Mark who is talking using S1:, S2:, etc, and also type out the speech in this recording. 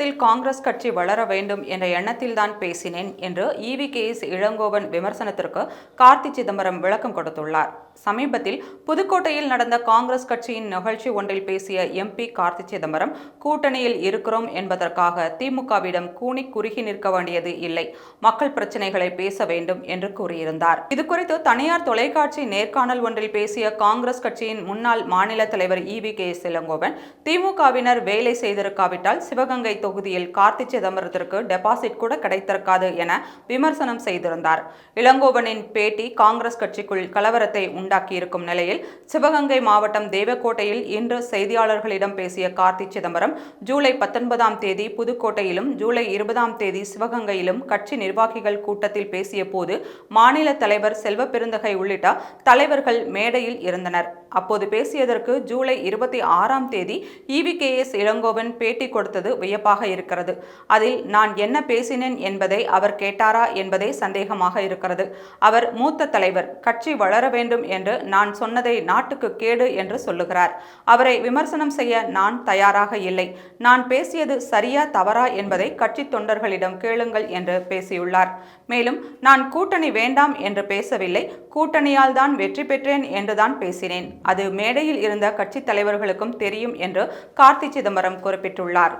S1: தமிழகத்தில் காங்கிரஸ் கட்சி வளர வேண்டும் என்ற எண்ணத்தில்தான் பேசினேன் என்று E V K S Elangovan விமர்சனத்திற்கு Karthi Chidambaram விளக்கம் கொடுத்துள்ளார். சமீபத்தில் புதுக்கோட்டையில் நடந்த காங்கிரஸ் கட்சியின் நிகழ்ச்சி ஒன்றில் பேசிய எம்பி கார்த்தி சிதம்பரம் கூட்டணியில் இருக்கிறோம் என்பதற்காக திமுகவிடம் கூணி குறுகி நிற்க வேண்டியது இல்லை. மக்கள் பிரச்சனைகளை பேச வேண்டும் என்று கூறியிருந்தார். இதுகுறித்து தனியார் தொலைக்காட்சி நேர்காணல் ஒன்றில் பேசிய காங்கிரஸ் கட்சியின் முன்னாள் மாநில தலைவர் ஈவி கே எஸ் இளங்கோவன் திமுகவினர் வேலை செய்திருக்காவிட்டால் சிவகங்கை தொகுதியில் கார்த்தி சிதம்பரத்திற்கு டெபாசிட் கூட கிடைத்திருக்காது என விமர்சனம் செய்திருந்தார். இளங்கோவனின் பேட்டி காங்கிரஸ் கட்சிக்குள் கலவரத்தை உண்டாக்கியிருக்கும் நிலையில் சிவகங்கை மாவட்டம் தேவக்கோட்டையில் இன்று செய்தியாளர்களிடம் பேசிய கார்த்தி சிதம்பரம் ஜூலை பத்தொன்பதாம் தேதி புதுக்கோட்டையிலும் ஜூலை இருபதாம் தேதி சிவகங்கையிலும் கட்சி நிர்வாகிகள் கூட்டத்தில் பேசிய போது மாநில தலைவர் செல்வ பெருந்தகை உள்ளிட்ட தலைவர்கள் மேடையில் இருந்தனர். அப்போது பேசியதற்கு ஜூலை இருபத்தி ஆறாம் தேதி இவிகேஎஸ் இளங்கோவன் பேட்டி கொடுத்தது வியப்பாக இருக்கிறது. அதில் நான் என்ன பேசினேன் என்பதை அவர் கேட்டாரா என்பதே சந்தேகமாக இருக்கிறது. அவர் மூத்த தலைவர் கட்சி வளர வேண்டும் என்று நான் சொன்னதை நாட்டுக்கு கேடு என்று சொல்லுகிறார். அவரை விமர்சனம் செய்ய நான் தயாராக இல்லை. நான் பேசியது சரியா தவறா என்பதை கட்சி தொண்டர்களிடம் கேளுங்கள் என்று பேசியுள்ளார். மேலும் நான் கூட்டணி வேண்டாம் என்று பேசவில்லை. கூட்டணியால் தான் வெற்றி பெற்றேன் என்றுதான் பேசினேன். அது மேடையில் இருந்த கட்சித் தலைவர்களுக்கும் தெரியும் என்று கார்த்தி சிதம்பரம் குறிப்பிட்டுள்ளார்.